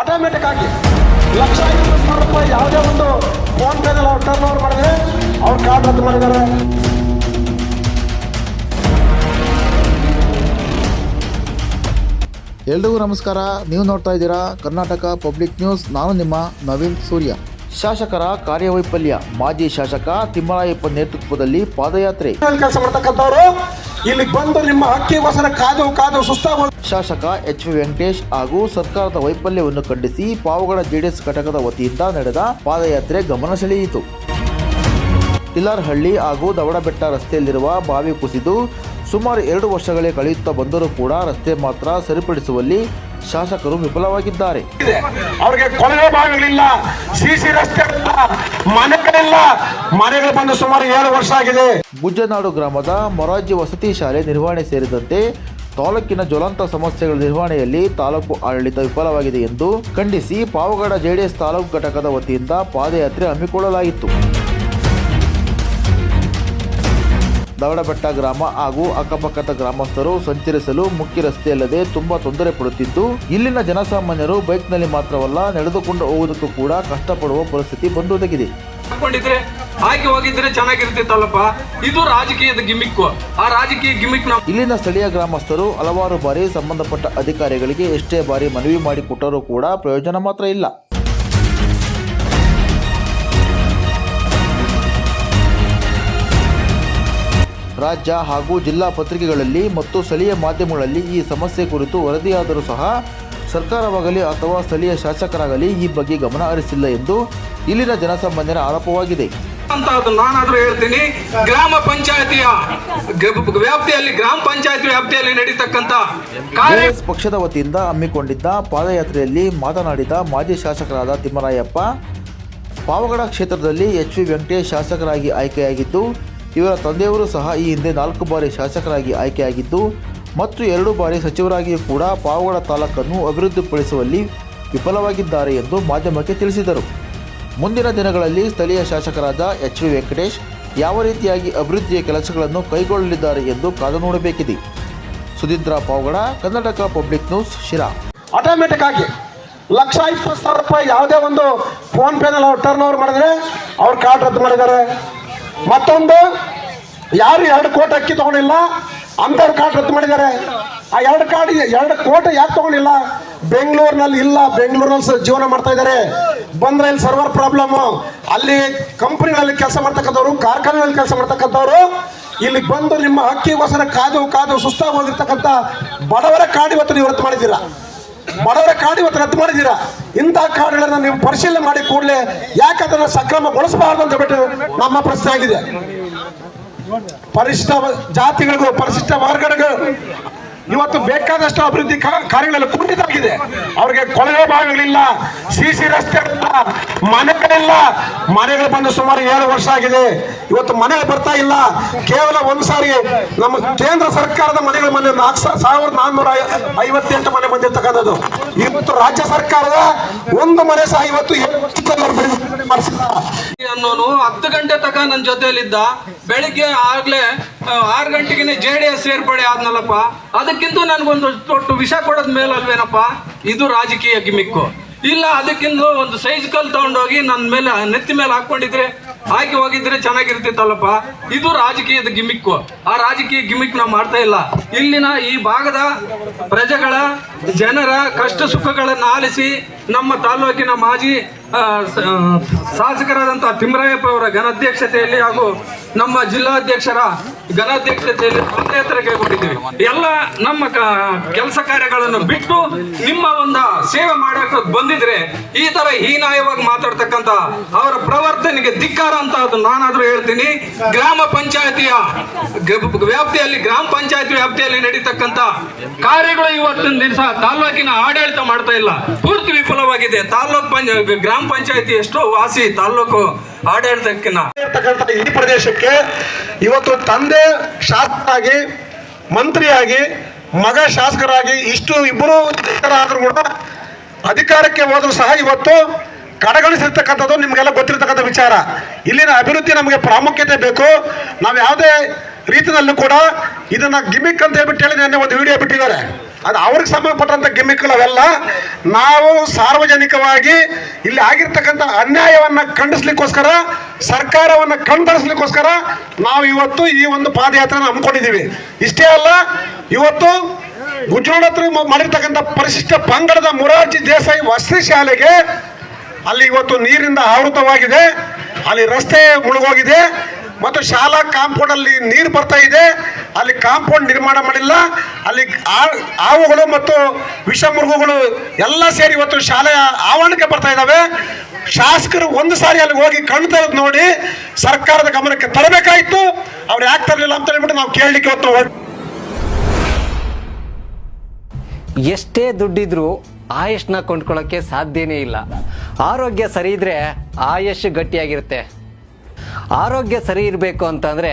Automatic ಆಗಿ ಲಕ್ಷ ಐವತ್ತು ಸಾವಿರ ರೂಪಾಯಿ ಯಾವುದೇ ಒಂದು ಫೋನ್ ಪೇದಲ್ಲಿ ಅವ್ರು ಟರ್ನ್ ಓವರ್ ಮಾಡಿದ್ರೆ ಅವ್ರ ಕಾರ್ಡ್ ರದ್ದು ಮಾಡಿದ್ದಾರೆ. ಎಲ್ರಿಗೂ ನಮಸ್ಕಾರ. ನೀವು ನೋಡ್ತಾ ಇದ್ದೀರಾ ಕರ್ನಾಟಕ ಪಬ್ಲಿಕ್ ನ್ಯೂಸ್ ನಾನು ನಿಮ್ಮ ನವೀನ್ ಸೂರ್ಯ. ಶಾಸಕರ ಕಾರ್ಯವೈಫಲ್ಯ. ಮಾಜಿ ಶಾಸಕ ತಿಮ್ಮರಾಯಪ್ಪ ನೇತೃತ್ವದಲ್ಲಿ ಪಾದಯಾತ್ರೆ. ಕೆಲಸ ಮಾಡ್ತಕ್ಕಂಥವ್ರು? ಇಲ್ಲಿ ಬಂದು ನಿಮ್ಮ ಹಕ್ಕಿಗೋಸ್ಕರ ಕಾದು ಕಾದು ಸುಸ್ತಾಗ ಶಾಸಕ ಎಚ್ ವಿ ವೆಂಕಟೇಶ್ ಹಾಗೂ ಸರ್ಕಾರದ ವೈಫಲ್ಯವನ್ನು ಖಂಡಿಸಿ ಪಾವಗಡ ಜೆಡಿಎಸ್ ಘಟಕದ ವತಿಯಿಂದ ನಡೆದ ಪಾದಯಾತ್ರೆ ಗಮನ ಸೆಳೆಯಿತು. ಟಿಲ್ಲರ್ಹಳ್ಳಿ ಹಾಗೂ ದವಡಬೆಟ್ಟ ರಸ್ತೆಯಲ್ಲಿರುವ ಬಾವಿ ಕುಸಿದು ಸುಮಾರು ಎರಡು ವರ್ಷಗಳೇ ಕಳೆಯುತ್ತಾ ಬಂದರೂ ಕೂಡ ರಸ್ತೆ ಮಾತ್ರ ಸರಿಪಡಿಸುವಲ್ಲಿ ಶಾಸಕರು ವಿಫಲವಾಗಿದ್ದಾರೆ. ಅವರಿಗೆ ಕೊಳವೆ ಬಾವಿಗಳಿಲ್ಲ ಸಿ ಸಿ ರಸ್ತೆ ಮನೆಗಳಿಲ್ಲ ಮನೆಗಳು ಬಂದು ಸುಮಾರು ಏಳು ವರ್ಷ ಆಗಿದೆ. ಗುಜ್ಜನಾಡು ಗ್ರಾಮದ ಮೊರಾರ್ಜಿ ವಸತಿ ಶಾಲೆ ನಿರ್ವಹಣೆ ಸೇರಿದಂತೆ ತಾಲೂಕಿನ ಜ್ವಲಂತ ಸಮಸ್ಯೆಗಳ ನಿರ್ವಹಣೆಯಲ್ಲಿ ತಾಲೂಕು ಆಡಳಿತ ವಿಫಲವಾಗಿದೆ ಎಂದು ಖಂಡಿಸಿ ಪಾವಗಡ ಜೆಡಿಎಸ್ ತಾಲೂಕು ಘಟಕದ ವತಿಯಿಂದ ಪಾದಯಾತ್ರೆ ಹಮ್ಮಿಕೊಳ್ಳಲಾಗಿತ್ತು ದವಡಬೆಟ್ಟ ಗ್ರಾಮ ಹಾಗೂ ಅಕ್ಕಪಕ್ಕದ ಗ್ರಾಮಸ್ಥರು ಸಂಚರಿಸಲು ಮುಖ್ಯ ರಸ್ತೆಯಲ್ಲದೆ ತುಂಬಾ ತೊಂದರೆ ಪಡುತ್ತಿದ್ದು ಇಲ್ಲಿನ ಜನಸಾಮಾನ್ಯರು ಬೈಕ್ನಲ್ಲಿ ಮಾತ್ರವಲ್ಲ ನಡೆದುಕೊಂಡು ಹೋಗುವುದಕ್ಕೂ ಕೂಡ ಕಷ್ಟಪಡುವ ಪರಿಸ್ಥಿತಿ ಬಂದೊದಗಿದೆ ಹಾಕಿ ಹೋಗಿದ್ರೆ ಚೆನ್ನಾಗಿರ್ತಿತ್ತಲ್ಲಪ್ಪ. ಇದು ರಾಜಕೀಯದ ಗಿಮಿಕ್ ಆ ರಾಜಕೀಯ ಗಿಮಿಕ್ ಇಲ್ಲಿನ ಸ್ಥಳೀಯ ಗ್ರಾಮಸ್ಥರು ಹಲವಾರು ಬಾರಿ ಸಂಬಂಧಪಟ್ಟ ಅಧಿಕಾರಿಗಳಿಗೆ ಎಷ್ಟೇ ಬಾರಿ ಮನವಿ ಮಾಡಿಕೊಟ್ಟರೂ ಕೂಡ ಪ್ರಯೋಜನ ಮಾತ್ರ ಇಲ್ಲ. ರಾಜ್ಯ ಹಾಗೂ ಜಿಲ್ಲಾ ಪತ್ರಿಕೆಗಳಲ್ಲಿ ಮತ್ತು ಸ್ಥಳೀಯ ಮಾಧ್ಯಮಗಳಲ್ಲಿ ಈ ಸಮಸ್ಯೆ ಕುರಿತು ವರದಿಯಾದರೂ ಸಹ ಸರ್ಕಾರವಾಗಲಿ ಅಥವಾ ಸ್ಥಳೀಯ ಶಾಸಕರಾಗಲಿ ಈ ಬಗ್ಗೆ ಗಮನ ಹರಿಸಿಲ್ಲ ಎಂದು ಇಲ್ಲಿನ ಜನಸಾಮಾನ್ಯರ ಆರೋಪವಾಗಿದೆ. ಅಂತ ನಾನು ನಾನಾದ್ರೂ ಹೇಳ್ತೀನಿ. ಗ್ರಾಮ ಪಂಚಾಯತಿಯ ವ್ಯಾಪ್ತಿಯಲ್ಲಿ ಗ್ರಾಮ ಪಂಚಾಯತಿ ವ್ಯಾಪ್ತಿಯಲ್ಲಿ ನಡೀತಕ್ಕಂತ ಪಕ್ಷದ ವತಿಯಿಂದ ಹಮ್ಮಿಕೊಂಡಿದ್ದ ಪಾದಯಾತ್ರೆಯಲ್ಲಿ ಮಾತನಾಡಿದ ಮಾಜಿ ಶಾಸಕರಾದ ತಿಮ್ಮರಾಯಪ್ಪ ಪಾವಗಡ ಕ್ಷೇತ್ರದಲ್ಲಿ ಎಚ್ ವಿ ವೆಂಕಟೇಶ್ ಶಾಸಕರಾಗಿ ಆಯ್ಕೆಯಾಗಿದ್ದು ಇವರ ತಂದೆಯವರು ಸಹ ಈ ಹಿಂದೆ ನಾಲ್ಕು ಬಾರಿ ಶಾಸಕರಾಗಿ ಆಯ್ಕೆಯಾಗಿದ್ದು, ಮತ್ತು ಎರಡು ಬಾರಿ ಸಚಿವರಾಗಿಯೂ ಕೂಡ ಪಾವಗಡ ತಾಲೂಕನ್ನು ಅಭಿವೃದ್ಧಿಪಡಿಸುವಲ್ಲಿ ವಿಫಲವಾಗಿದ್ದಾರೆ ಎಂದು ಮಾಧ್ಯಮಕ್ಕೆ ತಿಳಿಸಿದರು. ಮುಂದಿನ ದಿನಗಳಲ್ಲಿ ಸ್ಥಳೀಯ ಶಾಸಕರಾದ ಎಚ್ ವಿ ವೆಂಕಟೇಶ್ ಯಾವ ರೀತಿಯಾಗಿ ಅಭಿವೃದ್ಧಿಯ ಕೆಲಸಗಳನ್ನು ಕೈಗೊಳ್ಳಲಿದ್ದಾರೆ ಎಂದು ಕಾದು ನೋಡಬೇಕಿದೆ Sudheendra Pavagada, Karnataka public news, Sira. Automatic ಆಗಿ ಲಕ್ಷ ಇಪ್ಪತ್ತು ಸಾವಿರ ರೂಪಾಯಿ ಯಾವುದೇ ಒಂದು ಫೋನ್ ಪೇನಲ್ಲಿ ಟರ್ನ್ ಓವರ್ ಮಾಡಿದ್ರೆ ಅವ್ರ ಕಾರ್ಡ್ ರದ್ದು ಮಾಡಿದ್ದಾರೆ. ಮತ್ತೊಂದು, ಯಾರು ಎರಡು ಕೋಟಿ ಅಕ್ಕಿ ತಗೊಂಡಿಲ್ಲ, ಅಂಥವ್ರ ಕಾರ್ಡ್ ರದ್ದು ಮಾಡಿದ್ದಾರೆ. ಆ ಎರಡು ಕಾರ್ಡ್ ಎರಡು ಕೋಟಿ ಯಾಕೆ ತಗೊಂಡಿಲ್ಲ? ಬೆಂಗಳೂರಿನಲ್ಲಿ ಇಲ್ಲ, ಬೆಂಗಳೂರಿನಲ್ಲಿ ಜೀವನ ಮಾಡ್ತಾ ಇದ್ದಾರೆ. ಬಂದ್ರೆ ಇಲ್ಲಿ ಸರ್ವರ್ ಪ್ರಾಬ್ಲಮ್. ಅಲ್ಲಿ ಕಂಪನಿಗಳಲ್ಲಿ ಕೆಲಸ ಮಾಡ್ತಕ್ಕಂಥವ್ರು, ಕಾರ್ಖಾನೆಗಳಲ್ಲಿ ಕೆಲಸ ಮಾಡ್ತಕ್ಕಂಥವ್ರು, ಇಲ್ಲಿ ಬಂದು ನಿಮ್ಮ ಹಕ್ಕಿಗೋಸ್ಕರ ಕಾದು ಕಾದು ಸುಸ್ತಾಗಿ ಹೋಗಿರ್ತಕ್ಕಂಥ ಬಡವರ ಕಾರ್ಡ್ ಇವತ್ತು ನೀವು ರದ್ದು ಮಾಡಿದ್ದೀರಾ? ಬಡವರ ಕಾರ್ಡ್ ಇವತ್ತು ರದ್ದು ಮಾಡಿದ್ದೀರಾ? ಇಂಥ ಕಾರ್ಡ್ಗಳನ್ನ ನೀವು ಪರಿಶೀಲನೆ ಮಾಡಿ ಕೂಡಲೇ ಯಾಕೆ ಅದನ್ನು ಸಕ್ರಮಗೊಳಿಸಬಾರ್ದು ಅಂತ ಬಿಟ್ಟು ನಮ್ಮ ಪ್ರಶ್ನೆ ಆಗಿದೆ. ಪರಿಶಿಷ್ಟ ಜಾತಿಗಳಿಗೂ ಪರಿಶಿಷ್ಟ ವರ್ಗಗಳು ಇವತ್ತು ಬೇಕಾದಷ್ಟು ಅಭಿವೃದ್ಧಿ ಕಾರ್ಯಗಳಲ್ಲಿ ಕುಂಠಿತಾಗಿದೆ ಅವ್ರಿಗೆ ಕೊಳವೆ ಭಾಗಗಳಿಲ್ಲ ಸಿ ಸಿ ರಸ್ತೆ ಇಲ್ಲ ಮನೆಗಳಿಲ್ಲ. ಮನೆಗಳು ಬಂದು ಸುಮಾರು ಏಳು ವರ್ಷ ಆಗಿದೆ. ಇವತ್ತು ಮನೆ ಬರ್ತಾ ಇಲ್ಲ. ಕೇವಲ ಒಂದು ಸಾರಿ ನಮ್ಮ ಕೇಂದ್ರ ಸರ್ಕಾರದ ಮನೆಗಳ ಮನೆ ನಾಲ್ಕು ಸಾವಿರದ ನಾನ್ನೂರ ಐವತ್ತೆಂಟು ಮನೆ ಬಂದಿರ್ತಕ್ಕಂಥದ್ದು. ಇವತ್ತು ರಾಜ್ಯ ಸರ್ಕಾರದ ಒಂದು ಮನೆ ಸಹ ಇವತ್ತು ಅನ್ನೋನು ಹತ್ತು ಗಂಟೆ ತನಕ ನನ್ನ ಜೊತೆಯಲ್ಲಿದ್ದ. ಬೆಳಿಗ್ಗೆ ಆಗ್ಲೇ ಆರು ಗಂಟೆಗೆ ಜೆ ಡಿ ಎಸ್ ಸೇರ್ಪಡೆ ಆದ್ನಲ್ಲಪ್ಪ. ಅದಕ್ಕಿಂತ ನನಗೊಂದು ತೊಟ್ಟು ವಿಷ ಕೊಡೋದ್ ಮೇಲಲ್ವೇನಪ್ಪ? ಇದು ರಾಜಕೀಯ ಗಿಮಿಕ್ಕು. ಇಲ್ಲ ಅದಕ್ಕಿಂತ ಒಂದು ಸೈಜ್ ಕಲ್ ತಗೊಂಡೋಗಿ ನನ್ನ ಮೇಲೆ, ನೆತ್ತಿ ಮೇಲೆ ಹಾಕೊಂಡಿದ್ರೆ ಹಾಕಿ ಹೋಗಿದ್ರೆ ಚೆನ್ನಾಗಿರ್ತಿತ್ತಲ್ಲಪ್ಪ. ಇದು ರಾಜಕೀಯದ ಗಿಮಿಕ್ಕು ಆ ರಾಜಕೀಯ ಗಿಮಿಕ್ ನಾವು ಮಾಡ್ತಾ ಇಲ್ಲ. ಇಲ್ಲಿನ ಈ ಭಾಗದ ಪ್ರಜೆಗಳ, ಜನರ ಕಷ್ಟ ಸುಖಗಳನ್ನು ಆಲಿಸಿ, ನಮ್ಮ ತಾಲೂಕಿನ ಮಾಜಿ ಶಾಸಕರಾದಂತಹ ತಿಮ್ಮರಾಯಪ್ಪ ಅವರ ಘನಾಧ್ಯಕ್ಷತೆಯಲ್ಲಿ ಹಾಗೂ ನಮ್ಮ ಜಿಲ್ಲಾಧ್ಯಕ್ಷರ ಘನಾಧ್ಯಕ್ಷತೆಯಲ್ಲಿ ಪಾದಯಾತ್ರೆ ಕೈಗೊಂಡಿದ್ದೀವಿ. ಎಲ್ಲ ನಮ್ಮ ಕೆಲಸ ಕಾರ್ಯಗಳನ್ನು ಬಿಟ್ಟು ನಿಮ್ಮ ಒಂದು ಸೇವೆ ಮಾಡಕ್ಕೆ ಬಂದಿದ್ರೆ ಈ ತರ ಹೀನಾಯವಾಗಿ ಮಾತಾಡ್ತಕ್ಕಂತ ಅವರ ಪ್ರವರ್ತನೆಗೆ ಧಿಕ್ಕಾರ ಅಂತ ಅದು ನಾನಾದ್ರೂ ಹೇಳ್ತೀನಿ. ಗ್ರಾಮ ಪಂಚಾಯತಿಯ ವ್ಯಾಪ್ತಿಯಲ್ಲಿ, ಗ್ರಾಮ ಪಂಚಾಯತಿ ವ್ಯಾಪ್ತಿಯಲ್ಲಿ ನಡೀತಕ್ಕಂತ ಕಾರ್ಯಗಳು ಇವತ್ತಿನ ದಿವಸ ತಾಲೂಕಿನ ಆಡಳಿತ ಮಾಡ್ತಾ ಇಲ್ಲ. ಪೂರ್ತಿ ವಿಫಲವಾಗಿದೆ. ತಾಲೂಕ್ ಪಂಚ, ಗ್ರಾಮ ಪಂಚಾಯತಿ ಎಷ್ಟೋ ವಾಸಿ ತಾಲೂಕು ಆಡಳಿತಕ್ಕಿನ ಈ ಪ್ರದೇಶಕ್ಕೆ ಇವತ್ತು ತಂದೆ ಶಾಸಕರಾಗಿ, ಮಂತ್ರಿಯಾಗಿ, ಮಗ ಶಾಸಕರಾಗಿ ಇಷ್ಟು ಇಬ್ಬರು ಆದರೂ ಕೂಡ ಅಧಿಕಾರಕ್ಕೆ ಹೋದರೂ ಸಹ ಇವತ್ತು ಕಡೆಗಣಿಸಿರ್ತಕ್ಕಂಥದ್ದು ನಿಮಗೆಲ್ಲ ಗೊತ್ತಿರ್ತಕ್ಕಂಥ ವಿಚಾರ. ಇಲ್ಲಿನ ಅಭಿವೃದ್ಧಿ ನಮಗೆ ಪ್ರಾಮುಖ್ಯತೆ ಬೇಕು. ನಾವು ಯಾವುದೇ ರೀತಿಯಲ್ಲೂ ಕೂಡ ಇದನ್ನ ಗಿಮಿಕ್ ಅಂತ ಹೇಳ್ಬಿಟ್ಟು ಹೇಳಿ ಒಂದು ವಿಡಿಯೋ ಬಿಟ್ಟಿದ್ದಾರೆ. ಅದು ಅವ್ರಿಗೆ ಸಂಬಂಧಪಟ್ಟಂಥ ಗಿಮಿಕ್ಗಳು ಅವೆಲ್ಲ ನಾವು ಸಾರ್ವಜನಿಕವಾಗಿ ಇಲ್ಲಿ ಆಗಿರ್ತಕ್ಕಂಥ ಅನ್ಯಾಯವನ್ನ ಖಂಡಿಸ್ಲಿಕ್ಕೋಸ್ಕರ, ಸರ್ಕಾರವನ್ನ ಕಣ್ತರಿಸ್ಲಿಕ್ಕೋಸ್ಕರ ನಾವು ಇವತ್ತು ಈ ಒಂದು ಪಾದಯಾತ್ರೆನ ಹಮ್ಮಿಕೊಂಡಿದ್ದೀವಿ. ಇಷ್ಟೇ ಅಲ್ಲ, ಇವತ್ತು ಗುಜರಾತ್ ಹತ್ರ ಮಾಡಿರ್ತಕ್ಕಂಥ ಪರಿಶಿಷ್ಟ ಪಂಗಡದ ಮುರಾರ್ಜಿ ದೇಸಾಯಿ ವಸತಿ ಶಾಲೆಗೆ ಅಲ್ಲಿ ಇವತ್ತು ನೀರಿಂದ ಆವೃತವಾಗಿದೆ. ಅಲ್ಲಿ ರಸ್ತೆ ಮುಳುಗೋಗಿದೆ. ಮತ್ತು ಶಾಲಾ ಕಾಂಪೌಂಡಲ್ಲಿ ನೀರು ಬರ್ತಾ ಇದೆ. ಅಲ್ಲಿ ಕಾಂಪೌಂಡ್ ನಿರ್ಮಾಣ ಮಾಡಿಲ್ಲ, ಅಲ್ಲಿ ಹಾವುಗಳು ಮತ್ತು ವಿಷಮೃಗಗಳು ಎಲ್ಲ ಸೇರಿ ಇವತ್ತು ಶಾಲೆಯ ಆವರಣಕ್ಕೆ ಬರ್ತಾ ಇದ್ದಾವೆ. ಶಾಸಕರು ಒಂದು ಸಾರಿ ಅಲ್ಲಿ ಹೋಗಿ ಕಣ್ಣು ತೆರೆದು ನೋಡಿ ಸರ್ಕಾರದ ಗಮನಕ್ಕೆ ತರಬೇಕಾಯ್ತು. ಅವ್ರು ಯಾಕೆ ತರಲಿಲ್ಲ ಅಂತ ಹೇಳ್ಬಿಟ್ಟು ನಾವು ಕೇಳಲಿಕ್ಕೆ ಇವತ್ತು ಎಷ್ಟೇ ದುಡ್ಡಿದ್ರೂ ಆಯುಷ್ನ ಕೊಂಡ್ಕೊಳ್ಳೋಕ್ಕೆ ಸಾಧ್ಯನೇ ಇಲ್ಲ. ಆರೋಗ್ಯ ಸರಿ ಇದ್ರೆ ಆಯುಷ್ ಗಟ್ಟಿಯಾಗಿರುತ್ತೆ. ಆರೋಗ್ಯ ಸರಿ ಇರಬೇಕು ಅಂತಂದ್ರೆ